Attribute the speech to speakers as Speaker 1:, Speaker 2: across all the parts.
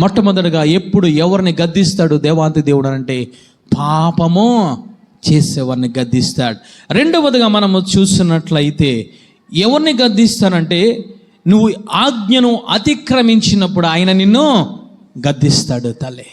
Speaker 1: మొట్టమొదటిగా ఎప్పుడు ఎవరిని గద్దిస్తాడు దేవాంతి దేవుడు అంటే పాపము చేసేవారిని గద్దిస్తాడు. రెండవదిగా మనము చూస్తున్నట్లయితే ఎవరిని గద్దిస్తానంటే నువ్వు ఆజ్ఞను అతిక్రమించినప్పుడు ఆయన నిన్ను గద్దిస్తాడు తల్లి.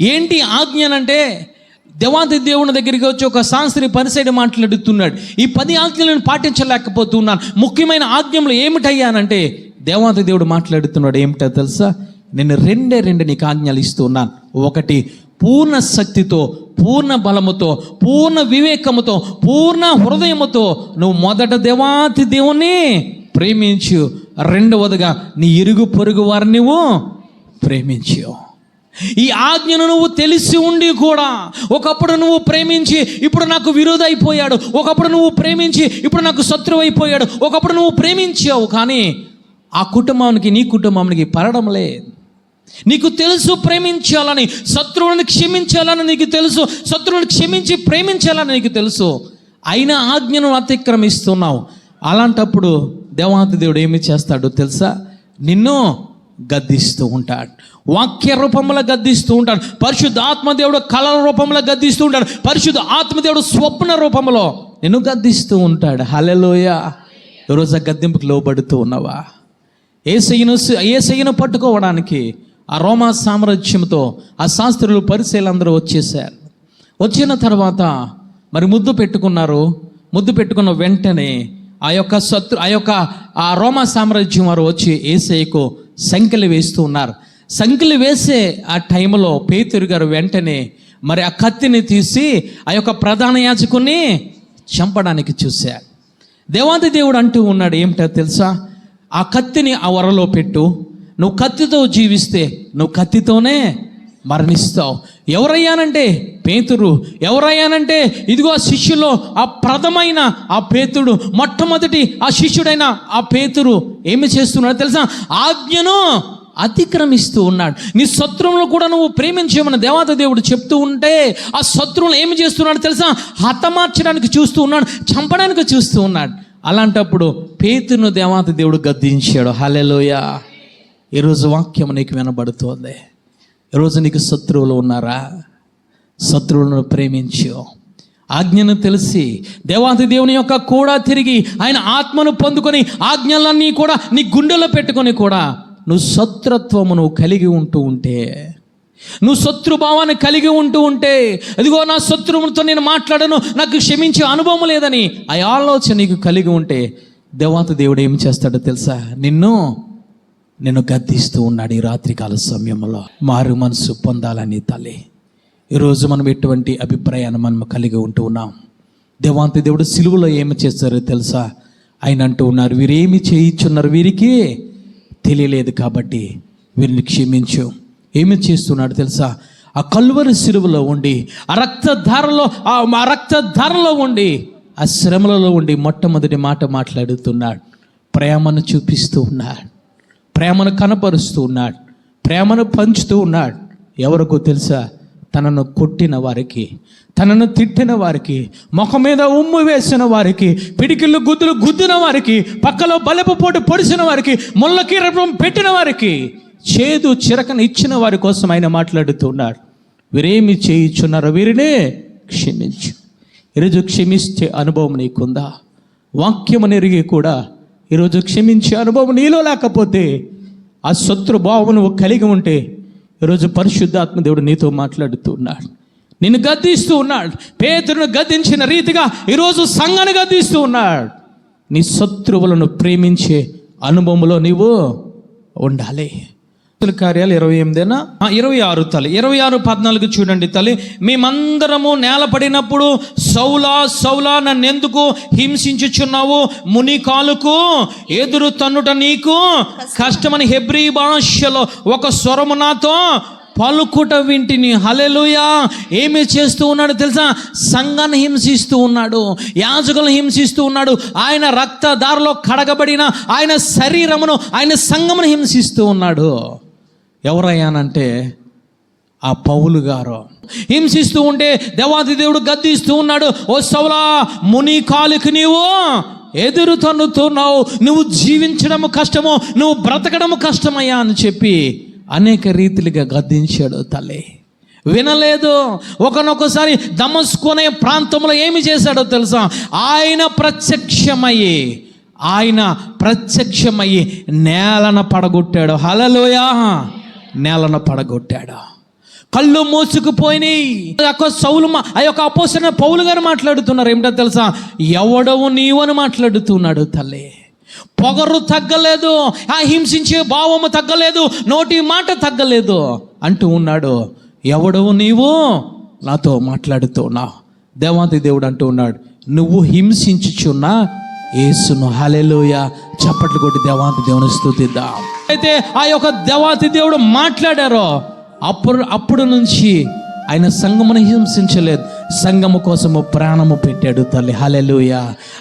Speaker 1: ఏంటి ఆజ్ఞనంటే దేవాంతి దేవుని దగ్గరికి వచ్చి ఒక శాస్త్రి పరిసైడ్ మాట్లాడుతున్నాడు. ఈ పది ఆజ్ఞలను పాటించలేకపోతున్నాను. ముఖ్యమైన ఆజ్ఞలు ఏమిటయ్యానంటే దేవాంతి దేవుడు మాట్లాడుతున్నాడు. ఏమిటో తెలుసా? నేను రెండే రెండు నీకు ఆజ్ఞలు ఇస్తున్నాను ఒకటి పూర్ణ శక్తితో పూర్ణ బలముతో పూర్ణ వివేకముతో పూర్ణ హృదయముతో నువ్వు మొదట దేవాతి దేవుని ప్రేమించు. రెండవదిగా నీ ఇరుగు పొరుగు వారిని నువ్వు ప్రేమించు. ఈ ఆజ్ఞను నువ్వు తెలిసి ఉండి కూడా ఒకప్పుడు నువ్వు ప్రేమించి ఇప్పుడు నాకు విరోధ అయిపోయాడు ఒకప్పుడు నువ్వు ప్రేమించి ఇప్పుడు నాకు శత్రువు అయిపోయాడు ఒకప్పుడు నువ్వు ప్రేమించావు కానీ ఆ కుటుంబానికి నీ కుటుంబానికి పడడం లేదు. నీకు తెలుసు ప్రేమించాలని శత్రువుని క్షమించాలని నీకు తెలుసు శత్రువుని క్షమించి ప్రేమించాలని నీకు తెలుసు. అయినా ఆజ్ఞను అతిక్రమిస్తున్నావు. అలాంటప్పుడు దేవాతి దేవుడు ఏమి చేస్తాడో తెలుసా? నిన్ను గద్దిస్తూ ఉంటాడు. వాక్య రూపంలో గద్దిస్తూ ఉంటాడు. పరిశుద్ధ ఆత్మదేవుడు కళల రూపంలో గద్దిస్తూ ఉంటాడు. పరిశుద్ధ ఆత్మదేవుడు స్వప్న రూపంలో నిన్ను గద్దిస్తూ ఉంటాడు. హలెలోయ ఈరోజు ఆ గద్దింపుకు లోబడుతూ ఉన్నావా? ఏ శైయను పట్టుకోవడానికి ఆ రోమా సామ్రాజ్యంతో ఆ శాస్త్రులు పరిశీలందరూ వచ్చేసారు వచ్చిన తర్వాత మరి ముద్దు పెట్టుకున్నారు. ముద్దు పెట్టుకున్న వెంటనే ఆ యొక్క శత్రు ఆ యొక్క ఆ రోమా సామ్రాజ్యం వారు వచ్చి ఏసైకు సంఖ్యలు వేస్తూ ఉన్నారు. సంఖ్యలు వేసే ఆ టైంలో పేతురు గారు వెంటనే మరి ఆ కత్తిని తీసి ఆ యొక్క ప్రధాన యాజకుని చంపడానికి చూశారు. దేవాది దేవుడు అంటూ ఉన్నాడు ఏమిటో తెలుసా? ఆ కత్తిని ఆ వరలో పెట్టు నువ్వు కత్తితో జీవిస్తే నువ్వు కత్తితోనే మరణిస్తావు. ఎవరయ్యానంటే పేతురు. ఎవరయ్యానంటే ఇదిగో ఆ శిష్యులో ఆ ప్రథమైన ఆ పేతుడు మొట్టమొదటి ఆ శిష్యుడైన ఆ పేతురు ఏమి చేస్తున్నాడు తెలుసా? ఆజ్ఞను అతిక్రమిస్తూ ఉన్నాడు. నీ శత్రువులను కూడా నువ్వు ప్రేమించేమని దేవాత దేవుడు చెప్తూ ఉంటే ఆ శత్రువులు ఏమి చేస్తున్నాడు తెలుసా? హతమార్చడానికి చూస్తూ ఉన్నాడు చంపడానికి చూస్తూ ఉన్నాడు. అలాంటప్పుడు పేతును దేవాత దేవుడు గద్దించాడు. హలెలోయా ఈరోజు వాక్యం నీకు వినబడుతోంది. ఈరోజు నీకు శత్రువులు ఉన్నారా? శత్రువులను ప్రేమించు. ఆజ్ఞను తెలిసి దేవాది దేవుని యొక్క కూడా తిరిగి ఆయన ఆత్మను పొందుకొని ఆజ్ఞలన్నీ కూడా నీ గుండెలో పెట్టుకొని కూడా నువ్వు శత్రుత్వమును కలిగి ఉంటూ ఉంటే నువ్వు శత్రుభావాన్ని కలిగి ఉంటూ ఉంటే అదిగో నా శత్రువులతో నేను మాట్లాడను నాకు క్షమించే అనుభవం లేదని ఆ ఆలోచన నీకు కలిగి ఉంటే దేవాత దేవుడు ఏం చేస్తాడో తెలుసా? నిన్ను నిన్ను గద్దిస్తూ ఉన్నాడు ఈ రాత్రికాల సమయంలో. మారు మనసు పొందాలని తల్లి. ఈరోజు మనం ఎటువంటి అభిప్రాయాన్ని మనం కలిగి ఉంటూ ఉన్నాం? దేవాంతి దేవుడు సిలువలో ఏమి చేస్తారో తెలుసా? ఆయన అంటూ ఉన్నారు వీరేమి చేయించున్నారు వీరికి? తెలియలేదు కాబట్టి వీరిని క్షమించు. ఏమి చేస్తున్నాడు తెలుసా? ఆ కల్వరి సిలువలో ఉండి ఆ రక్తధారలో ఆ ఆ రక్తధారలో ఉండి ఆ శ్రమలలో ఉండి మొట్టమొదటి మాట మాట్లాడుతున్నాడు. ప్రేమను చూపిస్తూ ఉన్నాడు. ప్రేమను కనపరుస్తూ ఉన్నాడు. ప్రేమను పంచుతూ ఉన్నాడు. ఎవరికో తెలుసా? తనను కొట్టిన వారికి తనను తిట్టిన వారికి ముఖం మీద ఉమ్ము వేసిన వారికి పిడికిళ్ళు గుద్దులు గుద్దిన వారికి పక్కలో బలపు పోటు పొడిసిన వారికి ముళ్ళకి రూపం పెట్టిన వారికి చేదు చిరకను ఇచ్చిన వారి కోసం ఆయన మాట్లాడుతున్నాడు వీరేమి చేయించున్నారో వీరినే క్షమించు. ఈరోజు క్షమిస్తే అనుభవం నీకుందా? వాక్యము నెరిగి కూడా ఈరోజు క్షమించే అనుభవం నీలో లేకపోతే ఆ శత్రు భావం నువ్వు కలిగి ఉంటే ఈరోజు పరిశుద్ధాత్మ దేవుడు నీతో మాట్లాడుతున్నాడు నిన్ను గద్దిస్తూ ఉన్నాడు. పేతును గద్దించిన రీతిగా ఈరోజు సంఘాన్ని గద్దిస్తూ ఉన్నాడు. నీ శత్రువులను ప్రేమించే అనుభవంలో నీవు ఉండాలి. కార్యాలు ఇరవై ఎనిమిదేనా? ఆ, ఇరవై ఆరు తల్లి. ఇరవై ఆరు పద్నాలుగు చూడండి తల్లి. మేమందరము నేలపడినప్పుడు సౌలా సౌలా నన్ను ఎందుకు హింసించుచున్నావు? ముని కాలుకు ఎదురు తన్నుట నీకు కష్టమని హెబ్రీ భాషలో ఒక స్వరము నాతో పలుకుట వింటిని. హలెలుయా ఏమి చేస్తూ ఉన్నాడు తెలుసా? సంఘాన్ని హింసిస్తూ ఉన్నాడు. యాజకులను హింసిస్తూ ఉన్నాడు. ఆయన రక్తదారులో కడగబడిన ఆయన శరీరమును ఆయన సంఘమును హింసిస్తూ ఉన్నాడు. ఎవరయ్యానంటే ఆ పౌలు గారు. హింసిస్తూ ఉంటే దేవాది దేవుడు గద్దిస్తూ ఉన్నాడు ఓ సౌలా ముని కాలుకి నీవు ఎదురు తన్నుతున్నావు నువ్వు జీవించడము కష్టము నువ్వు బ్రతకడము కష్టమయ్యా అని చెప్పి అనేక రీతిలుగా గద్దించాడు తల్లి. వినలేదు. ఒకనొకసారి దమస్కునే ప్రాంతంలో ఏమి చేశాడో తెలుసా? ఆయన ప్రత్యక్షమయ్యి ఆయన ప్రత్యక్షమయ్యి నేలన పడగొట్టాడు. హలలోయా నేలను పడగొట్టాడు? కళ్ళు మూసుకుపోయినాయి. యొక్క సౌలు మా- ఆ యొక్క అపోసిన పౌలు గారు మాట్లాడుతున్నారు. ఏమిటో తెలుసా? ఎవడవు నీవు అని మాట్లాడుతున్నాడు తల్లి. పొగరు తగ్గలేదు ఆ హింసించే భావము తగ్గలేదు నోటి మాట తగ్గలేదు అంటూ ఉన్నాడు. ఎవడవు నీవు? నాతో మాట్లాడుతున్నావు దేవాంతి దేవుడు అంటూ ఉన్నాడు. నువ్వు హింసించుచున్నా ఏసును హలెలోయ చప్పట్లు కొట్టి దేవాంతి దేవుని స్థుతిద్దాం. అయితే ఆ యొక్క దేవాతి దేవుడు మాట్లాడారో అప్పుడు అప్పుడు నుంచి ఆయన సంగమును హింసించలేదు. సంగము కోసము ప్రాణము పెట్టాడు తల్లి. హలెలుయ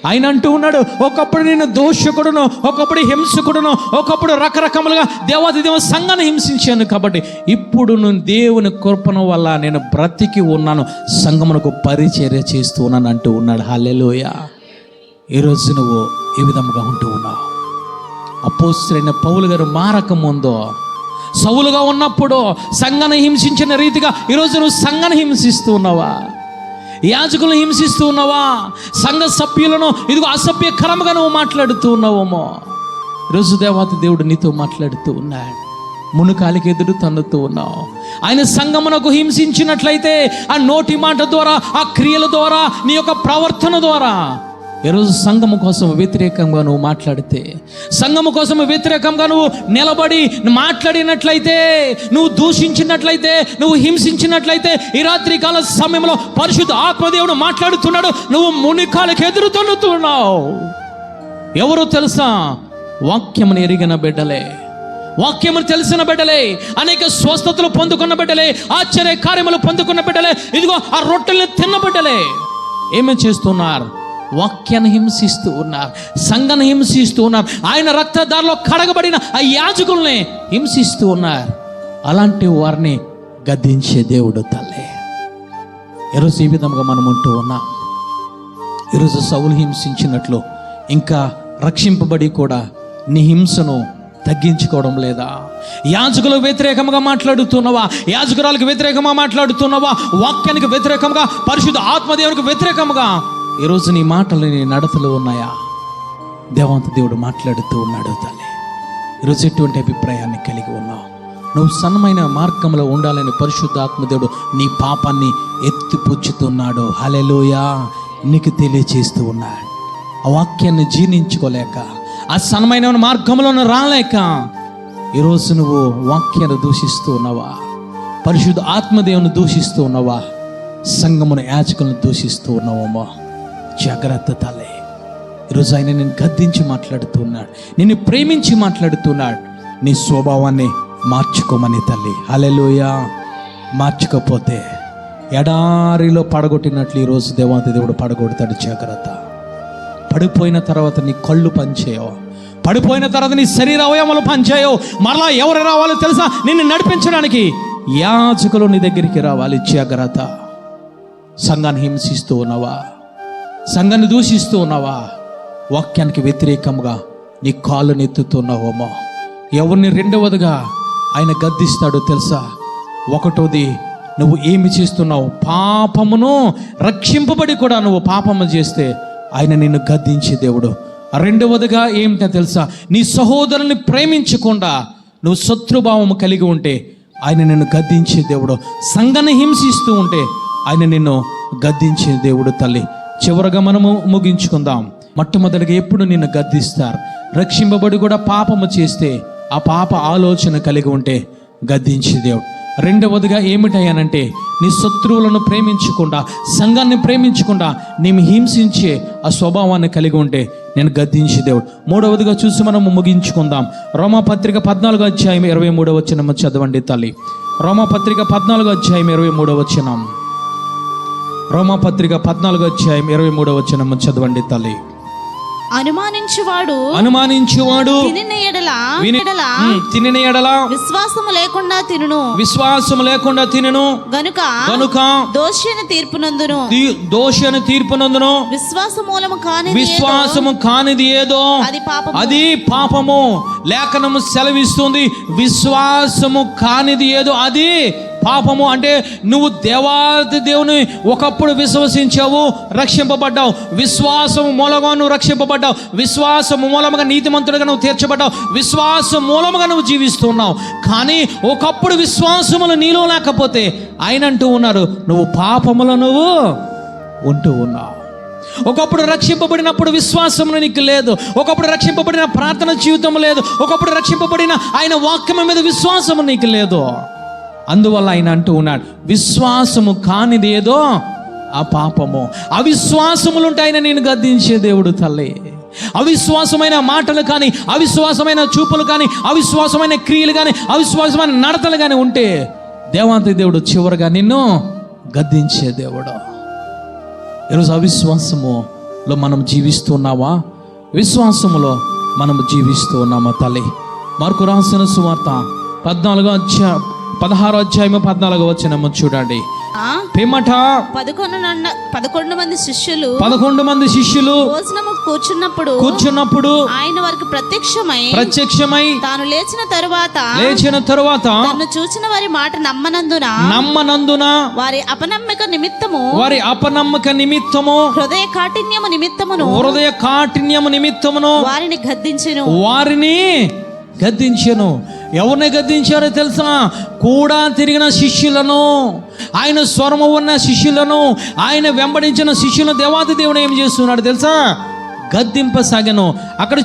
Speaker 1: ఆయన అంటూ ఉన్నాడు ఒకప్పుడు నేను దోషకుడును ఒకప్పుడు హింసకుడును ఒకప్పుడు రకరకములుగా దేవాది దేవ సంఘాన్ని హింసించాను కాబట్టి ఇప్పుడు నేను దేవుని కృపణ వల్ల నేను బ్రతికి ఉన్నాను సంగమునకు పరిచర్య చేస్తూ ఉన్నాను అంటూ ఉన్నాడు. హలెలుయ ఈరోజు నువ్వు ఏ విధముగా ఉంటూ ఉన్నావు. అపోస్తులైన పౌలు గారు మారక ముందు సవులుగా ఉన్నప్పుడు సంఘాన్ని హింసించిన రీతిగా ఈరోజు నువ్వు సంఘాన్ని హింసిస్తూ ఉన్నావా? యాజకులను హింసిస్తూ ఉన్నావా? సంఘ సభ్యులను ఇదిగో అసభ్యకరంగా నువ్వు మాట్లాడుతూ ఉన్నావేమో? ఈరోజు దేవాతి దేవుడు నీతో మాట్లాడుతూ ఉన్నాడు. మునుకాలికి ఎదురు తన్నుతూ ఉన్నావు. ఆయన సంగమునకు హింసించినట్లయితే ఆ నోటి మాట ద్వారా ఆ క్రియల ద్వారా నీ యొక్క ప్రవర్తన ద్వారా ఈరోజు సంఘము కోసం వ్యతిరేకంగా నువ్వు మాట్లాడితే సంఘము కోసం వ్యతిరేకంగా నువ్వు నిలబడి మాట్లాడినట్లయితే నువ్వు దూషించినట్లయితే నువ్వు హింసించినట్లయితే ఈ రాత్రి కాల సమయంలో పరిశుద్ధ ఆత్మదేవుడు మాట్లాడుతున్నాడు నువ్వు మునికాలకు ఎదురు తన్నుతున్నావు. ఎవరు తెలుసా? వాక్యమును ఎరిగిన బిడ్డలే. వాక్యమును తెలిసిన బిడ్డలే. అనేక స్వస్థతలు పొందుకున్న బిడ్డలే. ఆశ్చర్య కార్యములు పొందుకున్న బిడ్డలే. ఇదిగో ఆ రొట్టెల్ని తిన్న బిడ్డలే. ఏమేం చేస్తున్నారు? వాక్యాన్ని హింసిస్తూ ఉన్నారు సంఘను హింసిస్తూ ఉన్నారు. ఆయన రక్తదారిలో కడగబడిన ఆ యాజకుల్ని హింసిస్తూ ఉన్నారు. అలాంటి వారిని గద్దించే దేవుడు తల్లే. ఈరోజు ఈ విధంగా మనం ఉంటూ ఉన్నాం. ఈరోజు సౌలు హింసించినట్లు ఇంకా రక్షింపబడి కూడా నీ హింసను తగ్గించుకోవడం లేదా? యాజకులు వ్యతిరేకంగా మాట్లాడుతున్నావా? యాజకురాలకు వ్యతిరేకంగా మాట్లాడుతున్నావా? వాక్యానికి వ్యతిరేకంగా పరిశుద్ధ ఆత్మదేవునికి వ్యతిరేకంగా ఈరోజు నీ మాటలు నీ నడతలు ఉన్నాయా? దేవంత దేవుడు మాట్లాడుతూ ఉన్నాడు తల్లి. ఈరోజు ఎటువంటి అభిప్రాయాన్ని కలిగి ఉన్నావు? నువ్వు సన్నమైన మార్గంలో ఉండాలని పరిశుద్ధాత్మదేవుడు నీ పాపాన్ని ఎత్తిపుచ్చుతున్నాడు. హలెలోయా నీకు తెలియచేస్తూ ఉన్నాడు. ఆ వాక్యాన్ని జీర్ణించుకోలేక ఆ సన్నమైన మార్గంలో రాలేక ఈరోజు నువ్వు వాక్యాన్ని దూషిస్తూ ఉన్నావా? పరిశుద్ధ ఆత్మదేవుని దూషిస్తూ ఉన్నావా? సంగమున యాచకులను దూషిస్తూ ఉన్నావమ్మా. జాగ్రత్త తలే ఈరోజు ఆయన నేను గద్దించి మాట్లాడుతున్నాడు నిన్ను ప్రేమించి మాట్లాడుతున్నాడు. నీ స్వభావాన్ని మార్చుకోమని తల్లి. హలెలుయా మార్చుకోపోతే ఎడారిలో పడగొట్టినట్లు ఈరోజు దేవాది దేవుడు పడగొడతాడు జాగ్రత్త. పడిపోయిన తర్వాత నీ కళ్ళు పనిచేయవు. పడిపోయిన తర్వాత నీ శరీర అవయవాలు పనిచేయవు. మరలా ఎవరు రావాలో తెలుసా? నిన్ను నడిపించడానికి యాచకులు నీ దగ్గరికి రావాలి జాగ్రత్త. సంఘాన్ని హింసిస్తూ ఉన్నావా? సంఘాన్ని దూషిస్తూ ఉన్నావా? వాక్యానికి వ్యతిరేకంగా నీ కాళ్ళు నెత్తుతున్నావేమో. ఎవరిని రెండవదిగా ఆయన గద్దిస్తాడో తెలుసా? ఒకటోది నువ్వు ఏమి చేస్తున్నావు? పాపమును రక్షింపబడి కూడా నువ్వు పాపము చేస్తే ఆయన నిన్ను గద్దించే దేవుడు. రెండవదిగా ఏమిటో తెలుసా? నీ సహోదరుని ప్రేమించకుండా నువ్వు శత్రుభావము కలిగి ఉంటే ఆయన నిన్ను గద్దించే దేవుడు. సంఘాన్ని హింసిస్తూ ఉంటే ఆయన నిన్ను గద్దించే దేవుడు తల్లి. చివరగా మనము ముగించుకుందాం. మొట్టమొదటిగా ఎప్పుడు నిన్ను గద్దిస్తారు? రక్షింపబడి కూడా పాపము చేస్తే ఆ పాప ఆలోచన కలిగి ఉంటే గద్దించి దేవుడు. రెండవదిగా ఏమిటయ్యానంటే నీ శత్రువులను ప్రేమించకుండా సంఘాన్ని ప్రేమించకుండా నేను హింసించే ఆ స్వభావాన్ని కలిగి ఉంటే నేను గద్దించి దేవుడు. మూడవదిగా చూసి మనం ముగించుకుందాం. రోమపత్రిక పద్నాలుగో అధ్యాయం ఇరవై మూడవ వచ్చిన చదవండి తల్లి. రోమపత్రిక పద్నాలుగో అధ్యాయం ఇరవై మూడవ వచ్చినాం రోమాపత్రిక పద్నాలుగో అధ్యాయం ఇరవై మూడవ వచనం చదవండి తల్లి.
Speaker 2: అనుమానించువాడు
Speaker 1: అనుమానించువాడు
Speaker 2: తినిన ఎడల ఎడల
Speaker 1: తినిన ఎడల?
Speaker 2: విశ్వాసము లేకుండా తినును.
Speaker 1: విశ్వాసం లేకుండా తినను.
Speaker 2: గనుక
Speaker 1: కనుక
Speaker 2: దోషి అని తీర్పునందును.
Speaker 1: తీ- దోషి అని తీర్పునందును.
Speaker 2: విశ్వాస మూలము కాని
Speaker 1: విశ్వాసము కానిది ఏదో?
Speaker 2: అది పాపము.
Speaker 1: అది పాపము. లేఖనము సెలవిస్తుంది. విశ్వాసము కానిది ఏదో? అది పాపము అంటే నువ్వు దేవాది దేవుని ఒకప్పుడు విశ్వసించావు రక్షింపబడ్డావు. విశ్వాసం మూలంగా నువ్వు రక్షింపబడ్డావు. విశ్వాసం మూలముగా నీతిమంతుడిగా నువ్వు తీర్చబడ్డావు. విశ్వాసం మూలముగా నువ్వు జీవిస్తున్నావు. కానీ ఒకప్పుడు విశ్వాసములు నీలో లేకపోతే ఆయన అంటూ ఉన్నారు నువ్వు పాపములు నువ్వు ఉంటూ ఉన్నావు. ఒకప్పుడు రక్షింపబడినప్పుడు విశ్వాసం నీకు లేదు. ఒకప్పుడు రక్షింపబడిన ప్రార్థన జీవితం లేదు. ఒకప్పుడు రక్షింపబడిన ఆయన వాక్యం మీద విశ్వాసము నీకు లేదు. అందువల్ల ఆయన అంటూ ఉన్నాడు విశ్వాసము కానిది ఏదో ఆ పాపము. అవిశ్వాసములుంటే ఆయన నేను గద్దించే దేవుడు తల్లి. అవిశ్వాసమైన మాటలు కానీ అవిశ్వాసమైన చూపులు కానీ అవిశ్వాసమైన క్రియలు కానీ అవిశ్వాసమైన నడతలు కానీ ఉంటే దేవాంతి దేవుడు చివరిగా నిన్ను గద్దించే దేవుడు. ఈరోజు అవిశ్వాసములో మనం జీవిస్తున్నావా విశ్వాసములో మనం జీవిస్తూ ఉన్నామా తల్లి? మార్కు రాసిన సువార్త పద్నాలుగో అధ్యాయ పదహారో అధ్యాయము పద్నాలుగో వచ్చినము చూడండి. పిమ్మట
Speaker 2: పదకొండు మంది శిష్యులు
Speaker 1: పదకొండు మంది శిష్యులు
Speaker 2: భోజనము కూర్చున్నప్పుడు
Speaker 1: కూర్చున్నప్పుడు
Speaker 2: ఆయన వారికి ప్రత్యక్షమై
Speaker 1: ప్రత్యక్షమై
Speaker 2: తాను లేచిన తరువాత
Speaker 1: లేచిన తరువాత
Speaker 2: తను చూచిన వారి మాట నమ్మనందున
Speaker 1: నమ్మనందున
Speaker 2: వారి అపనమ్మిక నిమిత్తము
Speaker 1: వారి అపనమ్మక నిమిత్తము
Speaker 2: హృదయ కాఠిన్యము నిమిత్తమును
Speaker 1: హృదయ కాఠిన్యము నిమిత్తమును
Speaker 2: వారిని గద్దించెను.
Speaker 1: వారిని గద్దించాను. ఎవరిని గద్దించారో తెలుసా? కూడా తిరిగిన శిష్యులను. ఆయన స్వరము ఉన్న శిష్యులను. ఆయన వెంబడించిన శిష్యులను దేవాది దేవుడు ఏం చేస్తున్నాడు తెలుసా? గద్దింపసాగను. అక్కడ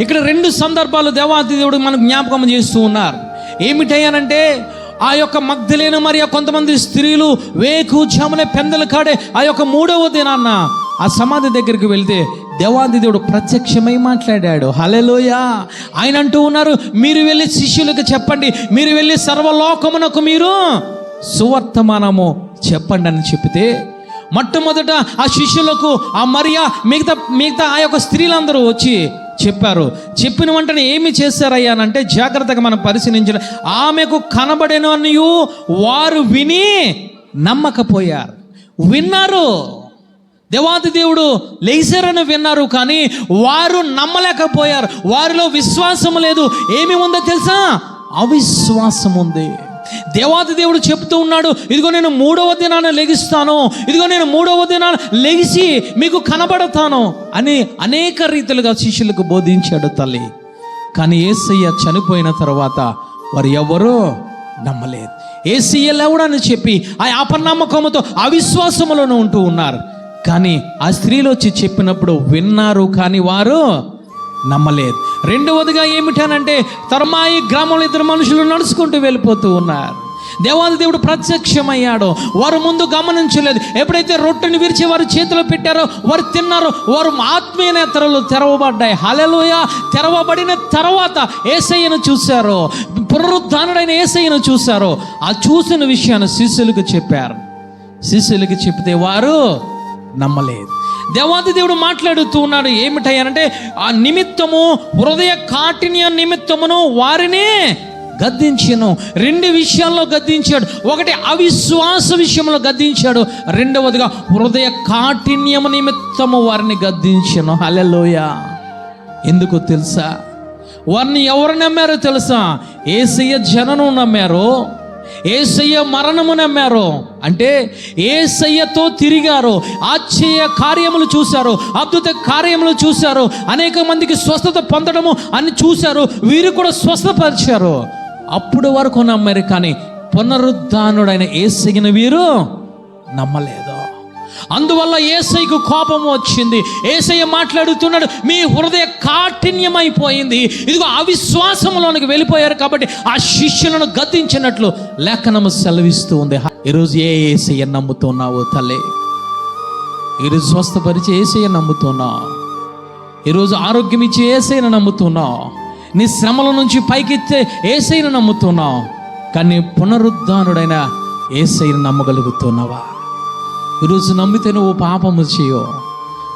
Speaker 1: ఇక్కడ రెండు సందర్భాలు దేవాది దేవుడు మనకు జ్ఞాపకం చేస్తూ ఉన్నారు. ఏమిటయ్యానంటే ఆ యొక్క మగ్ధలేను మరియు కొంతమంది స్త్రీలు వేకు జామునే పెందలు కాడే ఆ యొక్క మూడవ దినాన్న ఆ సమాధి దగ్గరికి వెళ్తే దేవాది దేవుడు ప్రత్యక్షమై మాట్లాడాడు. హలెలోయా ఆయన అంటూ ఉన్నారు మీరు వెళ్ళి శిష్యులకు చెప్పండి. మీరు వెళ్ళి సర్వలోకమునకు మీరు సువర్తమానము చెప్పండి అని చెప్తే మొట్టమొదట ఆ శిష్యులకు ఆ మరియా మిగతా మిగతా ఆ యొక్క స్త్రీలందరూ వచ్చి చెప్పారు. చెప్పిన వెంటనే ఏమి చేశారయ్యా అని అంటే జాగ్రత్తగా మనం పరిశీలించిన ఆమెకు కనబడేను అనియు వారు విని నమ్మకపోయారు. విన్నారు. దేవాది దేవుడు లేచారని విన్నారు కానీ వారు నమ్మలేకపోయారు. వారిలో విశ్వాసం లేదు. ఏమి ఉందో తెలుసా? అవిశ్వాసం ఉంది దేవాది దేవుడు చెప్తూ ఉన్నాడు ఇదిగో నేను మూడవ దినాన లెగిస్తాను. ఇదిగో నేను మూడవ దినాన లెగిసి మీకు కనబడతాను అని అనేక రీతిలుగా శిష్యులకు బోధించాడు తల్లి. కానీ ఏసయ్య చనిపోయిన తర్వాత వారు ఎవరో నమ్మలేదు. ఏసయ్య లేవడని చెప్పి ఆ అపనమ్మకంతో అవిశ్వాసములను ఉంటూ ఉన్నారు. కానీ ఆ స్త్రీలు వచ్చి చెప్పినప్పుడు విన్నారు కానీ వారు నమ్మలేదు. రెండవదిగా ఏమిటనంటే తర్మాయి గ్రామంలో ఇద్దరు మనుషులు నడుచుకుంటూ వెళ్ళిపోతూ ఉన్నారు. దేవాది దేవుడు ప్రత్యక్షమయ్యాడు. వారు ముందు గమనించలేదు. ఎప్పుడైతే రొట్టెని విరిచి వారు చేతిలో పెట్టారో వారు తిన్నారో. వారు ఆత్మీయ నేత్రలు తెరవబడ్డాయి. హలలోయ తెరవబడిన తర్వాత ఏసయ్యను చూశారు. పునరుద్ధానుడైన ఏసయ్యను చూశారు. ఆ చూసిన విషయాన్ని శిష్యులకు చెప్పారు. శిష్యులకి చెప్తే వారు నమ్మలేదు. దేవాది దేవుడు మాట్లాడుతూ ఉన్నాడు ఏమిటయ్యానంటే ఆ నిమిత్తము హృదయ కాఠిన్య నిమిత్తమును వారిని గద్దించను. రెండు విషయాల్లో గద్దించాడు. ఒకటి అవిశ్వాస విషయంలో గద్దించాడు. రెండవదిగా హృదయ కాఠిన్యము నిమిత్తము వారిని గద్దించను. హలలోయ ఎందుకు తెలుసా? వారిని ఎవరు నమ్మారో తెలుసా? ఏసయ్య జననం నమ్మారు ఏసయ్య మరణము నమ్మారు? అంటే ఏసయ్యతో తిరిగారు ఆశ్చర్య కార్యములు చూశారు అద్భుత కార్యములు చూశారు అనేక మందికి స్వస్థత పొందడము అని చూశారు వీరు కూడా స్వస్థపరిచారు? అప్పుడు వరకు నమ్మారు కానీ పునరుద్ధానుడైన ఏసయ్యను వీరు నమ్మలేదు. అందువల్ల ఏసైకు కోపం వచ్చింది. ఏసయ్య మాట్లాడుతున్నాడు మీ హృదయ కాఠిన్యమైపోయింది. ఇదిగో అవిశ్వాసంలోనికి వెళ్ళిపోయారు కాబట్టి ఆ శిష్యులను గద్దించినట్లు లేఖనము సెలవిస్తూ ఉంది. ఈరోజు ఏ ఏసయ్య నమ్ముతున్నావు తల్లే. ఈరోజు స్వస్థపరిచి ఏసయ్య నమ్ముతున్నావు ఈరోజు ఆరోగ్యం ఇచ్చి ఏసైన నమ్ముతున్నావు నీ శ్రమల నుంచి పైకెత్తే ఏసైన నమ్ముతున్నావు కానీ పునరుద్ధానుడైన ఏసైన నమ్మగలుగుతున్నావా? ఈరోజు నమ్మితే నువ్వు పాపము చేయవు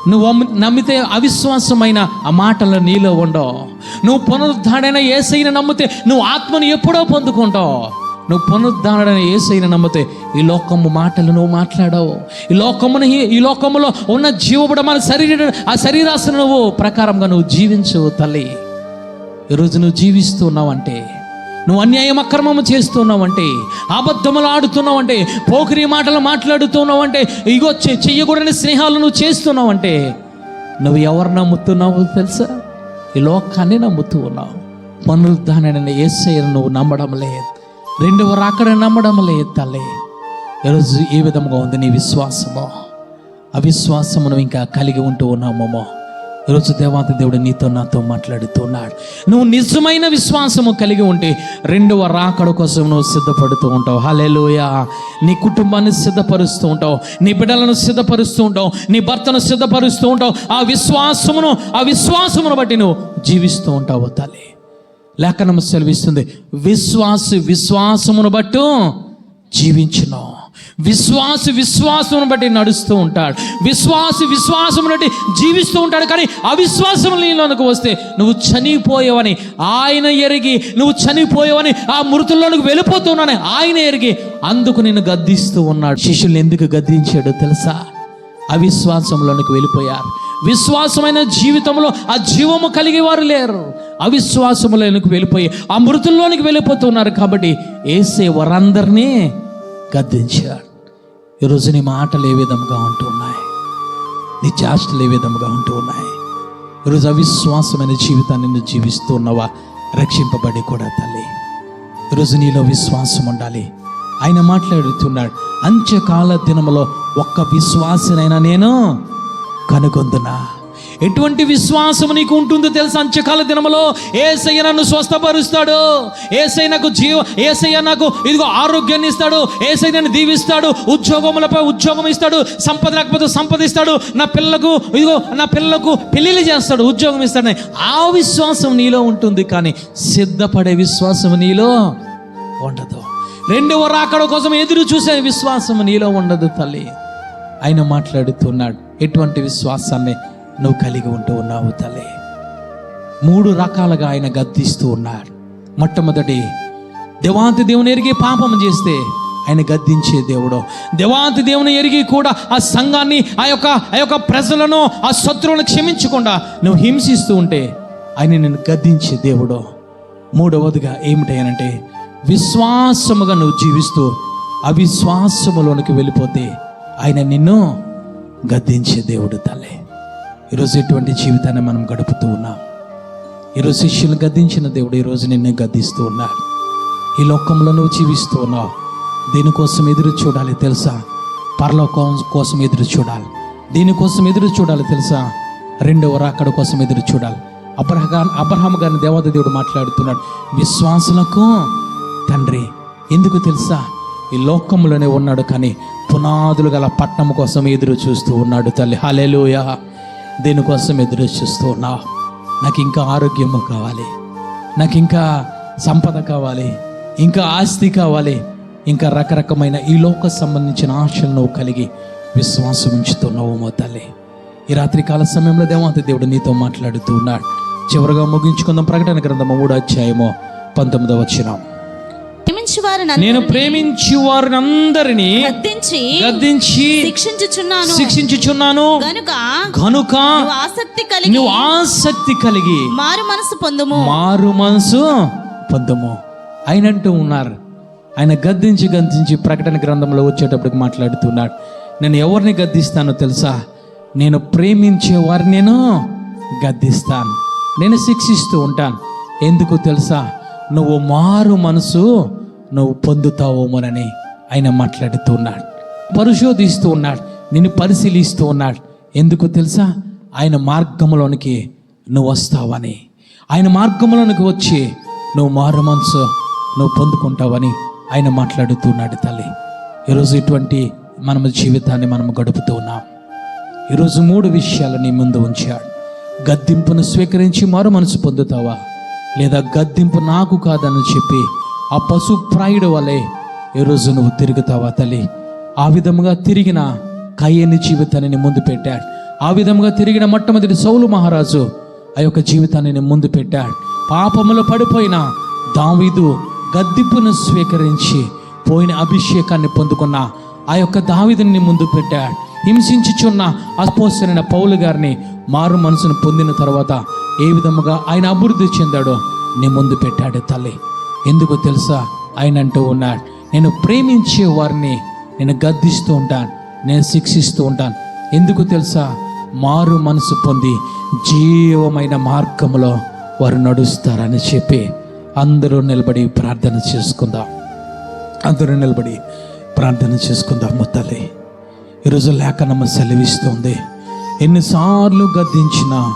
Speaker 1: నువ్వు నమ్మితే అవిశ్వాసమైన ఆ మాటలు నీలో ఉండవు. నువ్వు పునరుద్ధాడైన ఏసైన నమ్మితే నువ్వు ఆత్మను ఎప్పుడో పొందుకుంటావు. నువ్వు పునరుద్ధారణ ఏసైన నమ్మితే ఈ లోకము మాటలు నువ్వు మాట్లాడవు. ఈ లోకమును ఈ లోకములో ఉన్న జీవబడ మన శరీర ఆ శరీరాశను నువ్వు ప్రకారంగా నువ్వు జీవించవు తల్లి. ఈరోజు నువ్వు జీవిస్తున్నావంటే నువ్వు అన్యాయం అక్రమము చేస్తున్నావంటే అబద్ధములు ఆడుతున్నావంటే పోకిరి మాటలు మాట్లాడుతున్నావంటే ఇగో చెయ్యకూడని స్నేహాలు నువ్వు చేస్తున్నావంటే నువ్వు ఎవరు నమ్ముతున్నావు తెలుసా? ఈ లోకాన్ని నమ్ముతూ ఉన్నావు. పనులు దానిని ఏసయ్యను నువ్వు నమ్మడం లేదు. రెండవ రాకడ నమ్మడం లేదు తల్లి. ఈరోజు ఏ విధంగా ఉంది నీ విశ్వాసమో. అవిశ్వాసము నువ్వు ఇంకా కలిగి ఉంటూ ఉన్నామో ఈరోజు దేవాతి దేవుడు నీతో నాతో మాట్లాడుతున్నాడు. నువ్వు నిజమైన విశ్వాసము కలిగి ఉంటే రెండవ రాకడ కోసం నువ్వు సిద్ధపడుతూ ఉంటావు. హలేలోయ నీ కుటుంబాన్ని సిద్ధపరుస్తూ ఉంటావు. నీ బిడ్డలను సిద్ధపరుస్తూ ఉంటావు. నీ భర్తను సిద్ధపరుస్తూ ఉంటావు. ఆ విశ్వాసమును ఆ విశ్వాసమును బట్టి నువ్వు జీవిస్తూ ఉంటావు తల్లి. లేఖనం సెలవిస్తుంది. విశ్వాస విశ్వాసమును బట్టు జీవించును. విశ్వాస విశ్వాసమును బట్టి నడుస్తూ ఉంటాడు. విశ్వాస విశ్వాసమును బట్టి జీవిస్తూ ఉంటాడు. కానీ అవిశ్వాసం నీలోనికి వస్తే నువ్వు చనిపోయావని ఆయన ఎరిగి నువ్వు చనిపోయావని ఆ మృతుల్లోనికి వెళ్ళిపోతున్నానని ఆయన ఎరిగి అందుకు నేను గద్దిస్తూ ఉన్నాడు. శిష్యుల్ని ఎందుకు గద్దించాడో తెలుసా? అవిశ్వాసంలోనికి వెళ్ళిపోయారు. విశ్వాసమైన జీవితంలో ఆ జీవము కలిగి వారు లేరు. అవిశ్వాసములోనికి వెళ్ళిపోయి ఆ మృతుల్లోనికి వెళ్ళిపోతున్నారు కాబట్టి ఏసే వారందరినీ గద్దించాడు. ఈరోజు నీ మాటలు ఏ విధంగా ఉంటూ ఉన్నాయి? నీ చేష్టలు ఏ విధంగా ఉంటూ ఉన్నాయి? ఈరోజు అవిశ్వాసమైన జీవితాన్ని నువ్వు జీవిస్తూ ఉన్నవా? రక్షింపబడి కూడా తల్లి. ఈరోజు నీలో విశ్వాసం ఉండాలి. ఆయన మాట్లాడుతున్నాడు అంత్యకాల దినములో ఒక్క విశ్వాసనైనా నేను కనుగొందునా? ఎటువంటి విశ్వాసం నీకు ఉంటుందో తెలుసు? అంత్యకాల దినములో ఏసయ్య నన్ను స్వస్థపరుస్తాడు. ఏసయ్య నాకు జీవ ఏసయ్య నాకు ఇదిగో ఆరోగ్యాన్ని ఇస్తాడు. ఏసై నన్ను దీవిస్తాడు. ఉద్యోగములపై ఉద్యోగం ఇస్తాడు. సంపద లేకపోతే సంపద ఇస్తాడు. నా పిల్లలకు ఇదిగో నా పిల్లలకు పెళ్ళిళ్ళు చేస్తాడు. ఉద్యోగం ఇస్తాడని. ఆ విశ్వాసం నీలో ఉంటుంది కానీ సిద్ధపడే విశ్వాసం నీలో ఉండదు. రెండవ రాకడ కోసం ఎదురు చూసే విశ్వాసం నీలో ఉండదు తల్లి. ఆయన మాట్లాడుతున్నాడు. ఎటువంటి విశ్వాసాన్ని నువ్వు కలిగి ఉంటూ ఉన్నావు తల్లి. మూడు రకాలుగా ఆయన గద్దిస్తూ ఉన్నాడు. మొట్టమొదటి దేవాంతి దేవుని ఎరిగి పాపం చేస్తే ఆయన గద్దించే దేవుడు. దేవాంతి దేవుని ఎరిగి కూడా ఆ సంఘాన్ని ఆ యొక్క ఆ యొక్క ప్రజలను ఆ శత్రువులను క్షమించకుండా నువ్వు హింసిస్తూ ఉంటే ఆయన నిన్ను గద్దించే దేవుడు. మూడవదిగా ఏమిటనంటే విశ్వాసముగా నువ్వు జీవిస్తూ అవిశ్వాసములోనికి వెళ్ళిపోతే ఆయన నిన్ను గద్దించే దేవుడు తల్లే. ఈరోజు ఎటువంటి జీవితాన్ని మనం గడుపుతూ ఉన్నాం. ఈరోజు శిష్యులు గద్దించిన దేవుడు ఈరోజు నిన్ను గద్దిస్తూ ఉన్నాడు. ఈ లోకంలో నువ్వు జీవిస్తూ ఉన్నావు. దీనికోసం ఎదురు చూడాలి తెలుసా? పరలోకం కోసం ఎదురు చూడాలి. దీనికోసం ఎదురు చూడాలి తెలుసా? రెండవ రాకడ కోసం ఎదురు చూడాలి. అబ్రహా అబ్రహాం గారిని దేవత దేవుడు మాట్లాడుతున్నాడు. విశ్వాసులకు తండ్రి ఎందుకు తెలుసా? ఈ లోకంలోనే ఉన్నాడు కానీ పునాదులు గల పట్టణం కోసం ఎదురు చూస్తూ ఉన్నాడు తల్లి. హలెలుయ దీనికోసం ఎదురు చూస్తూ నాకు ఇంకా ఆరోగ్యము కావాలి. నాకు ఇంకా సంపద కావాలి. ఇంకా ఆస్తి కావాలి. ఇంకా రకరకమైన ఈ లోక సంబంధించిన ఆశలు నువ్వు కలిగి విశ్వాసం ఉంచుతున్నావు తల్లి. ఈ రాత్రి కాల సమయంలో దేవాంత దేవుడు నీతో మాట్లాడుతూ ఉన్నాడు. చివరిగా ముగించుకుందాం ప్రకటన గ్రంథము మూడో అధ్యాయము పంతొమ్మిదవ వచ్చినాం
Speaker 2: వారిని
Speaker 1: నేను ప్రేమించి వారిని అందరినీ
Speaker 2: గద్దించి
Speaker 1: గద్దించి
Speaker 2: శిక్షించుచున్నాను.
Speaker 1: శిక్షించుచున్నాను.
Speaker 2: గనుక
Speaker 1: కనుక
Speaker 2: నువ్వు ఆసక్తి కలిగి
Speaker 1: నువ్వు ఆసక్తి కలిగి
Speaker 2: మారు మనసు పొందుము.
Speaker 1: మారు మనసు పొందము. ఆయనంటూ ఉన్నారు. ఆయన గద్దించి గద్దించి ప్రకటన గ్రంథంలో వచ్చేటప్పటికి మాట్లాడుతున్నాడు. నేను ఎవరిని గద్దిస్తానో తెలుసా? నేను ప్రేమించే వారిని నేను గద్దిస్తాను. నేను శిక్షిస్తూ ఉంటాను. ఎందుకు తెలుసా? నువ్వు మారు మనసు నువ్వు పొందుతావేమోనని ఆయన మాట్లాడుతూ ఉన్నాడు. పరిశోధిస్తూ ఉన్నాడు. నిన్ను పరిశీలిస్తూ ఉన్నాడు. ఎందుకు తెలుసా? ఆయన మార్గంలోనికి నువ్వు వస్తావని. ఆయన మార్గంలోనికి వచ్చి నువ్వు మారు మనసు నువ్వు పొందుకుంటావని ఆయన మాట్లాడుతున్నాడు తల్లి. ఈరోజు ఇటువంటి మనము జీవితాన్ని మనం గడుపుతూ ఉన్నాం. ఈరోజు మూడు విషయాలు నీ ముందు ఉంచాడు. గద్దింపును స్వీకరించి మారు మనసు పొందుతావా? లేదా గద్దింపు నాకు కాదని చెప్పి ఆ పశు ప్రాయుడు వలె ఈరోజు నువ్వు తిరుగుతావా తల్లి? ఆ విధముగా తిరిగిన కయ్యని జీవితాన్ని ముందు పెట్టాడు. ఆ విధముగా తిరిగిన మొట్టమొదటి సౌలు మహారాజు ఆ యొక్క జీవితాన్ని ముందు పెట్టాడు. పాపములో పడిపోయిన దావీదు గద్దిప్పును స్వీకరించి పోయిన అభిషేకాన్ని పొందుకున్న ఆ యొక్క దావీదుని ముందు పెట్టాడు. హింసించుచున్న అపోసరైన పౌలు గారిని మారు మనసును పొందిన తర్వాత ఏ విధముగా ఆయన అభివృద్ధి చెందాడో నీ ముందు పెట్టాడు తల్లి. ఎందుకు తెలుసా? ఆయన అంటూ ఉన్నాడు. నేను ప్రేమించే వారిని నేను గద్దిస్తూ ఉంటాను. నేను శిక్షిస్తూ ఉంటాను. ఎందుకు తెలుసా? మారు మనసు పొంది జీవమైన మార్గంలో వారు నడుస్తారని చెప్పి అందరూ నిలబడి ప్రార్థన చేసుకుందాం. అందరూ నిలబడి ప్రార్థన చేసుకుందాం తల్లి. ఈరోజు లేఖనమ్మ సెలవిస్తుంది. ఎన్నిసార్లు గద్దించినా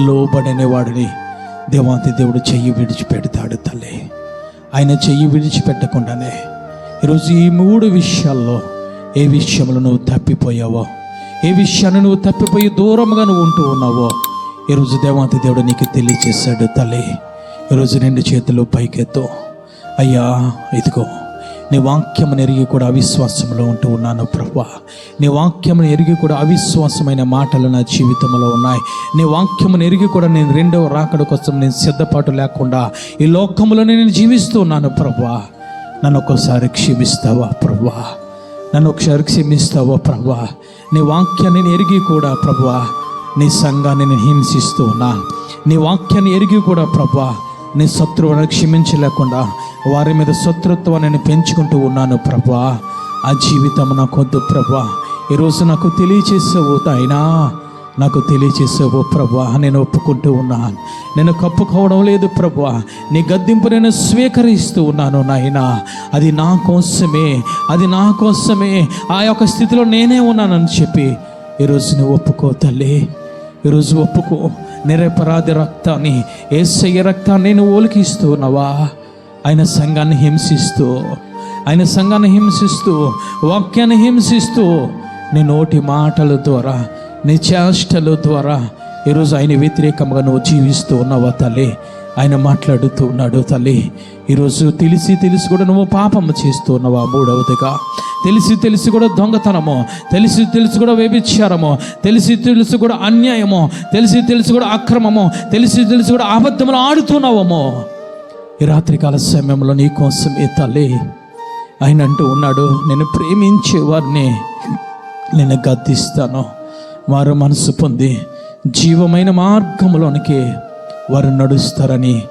Speaker 1: లోబడని వాడిని దేవాంతి దేవుడు చెయ్యి విడిచిపెడతాడు తల్లి. ఆయన చెయ్యి విడిచిపెట్టకుండానే ఈరోజు ఈ మూడు విషయాల్లో ఏ విషయంలో నువ్వు తప్పిపోయావో ఏ విషయాన్ని నువ్వు తప్పిపోయి దూరంగా నువ్వు ఉంటూ ఉన్నావో ఈరోజు దేవాంతి దేవుడు నీకు తెలియచేశాడు తల్లి. ఈరోజు రెండు చేతులు పైకెత్తు. అయ్యా ఇదిగో నీ వాక్యమును ఎరిగి కూడా అవిశ్వాసంలో ఉంటూ ఉన్నాను ప్రభా. నీ వాక్యమును ఎరిగి కూడా అవిశ్వాసమైన మాటలు నా జీవితంలో ఉన్నాయి. నీ వాక్యమును ఎరిగి కూడా నేను రెండవ రాకడ కోసం నేను సిద్ధపాటు లేకుండా ఈ లోకంలోనే నేను జీవిస్తూ ఉన్నాను ప్రభా. నన్ను ఒక్కసారి క్షమిస్తావా ప్రభా? నన్ను ఒకసారి క్షమిస్తావా ప్రభా? నీ వాక్యాన్ని నేను ఎరిగి కూడా ప్రభా నీ సంఘాన్ని నేను హింసిస్తూ ఉన్నా నీ వాక్యాన్ని ఎరిగి కూడా ప్రభా నీ శత్రువులను క్షమించలేకుండా వారి మీద శత్రుత్వం నేను పెంచుకుంటూ ఉన్నాను ప్రభా. ఆ జీవితం నాకు వద్దు ప్రభా. ఈరోజు నాకు తెలియచేసావు అయినా నాకు తెలియచేసావు ప్రభా. నేను ఒప్పుకుంటూ ఉన్నాను. నేను కప్పుకోవడం లేదు ప్రభా. నీ గద్దింపు నేను స్వీకరిస్తూ ఉన్నాను నాయనా. అది నా కోసమే. అది నా కోసమే. ఆ యొక్క స్థితిలో నేనే ఉన్నానని చెప్పి ఈరోజు నువ్వు ఒప్పుకో తల్లి. ఈరోజు ఒప్పుకో. నిరపరాధి రక్తాన్ని ఏసయ్య రక్తాన్ని నువ్వు ఓలికిస్తూ ఉన్నావా? ఆయన సంఘాన్ని హింసిస్తూ ఆయన సంఘాన్ని హింసిస్తూ వాక్యాన్ని హింసిస్తూ నీ నోటి మాటల ద్వారా నీ చేష్టల ద్వారా ఈరోజు ఆయన వ్యతిరేకంగా నువ్వు జీవిస్తూ ఉన్నావా తల్లి? ఆయన మాట్లాడుతూ ఉన్నాడు తల్లి. ఈరోజు తెలిసి తెలిసి కూడా నువ్వు పాపము చేస్తూ ఉన్నావా మూడవదిగా? తెలిసి తెలిసి కూడా దొంగతనము తెలిసి తెలిసి కూడా వ్యభిచారము తెలిసి తెలిసి కూడా అన్యాయము తెలిసి తెలిసి కూడా అక్రమము తెలిసి తెలిసి కూడా అబద్ధములు ఆడుతున్నావేమో. ఈ రాత్రికాల సమయంలో నీ కోసమే తల్లి ఆయన అంటూ ఉన్నాడు. నేను ప్రేమించే వారిని నేను గద్దిస్తాను. వారు మనసు పొంది జీవమైన మార్గంలోనికి వారు నడుస్తారని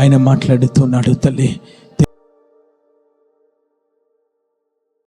Speaker 1: ఆయన మాట్లాడుతున్నాడు తల్లి.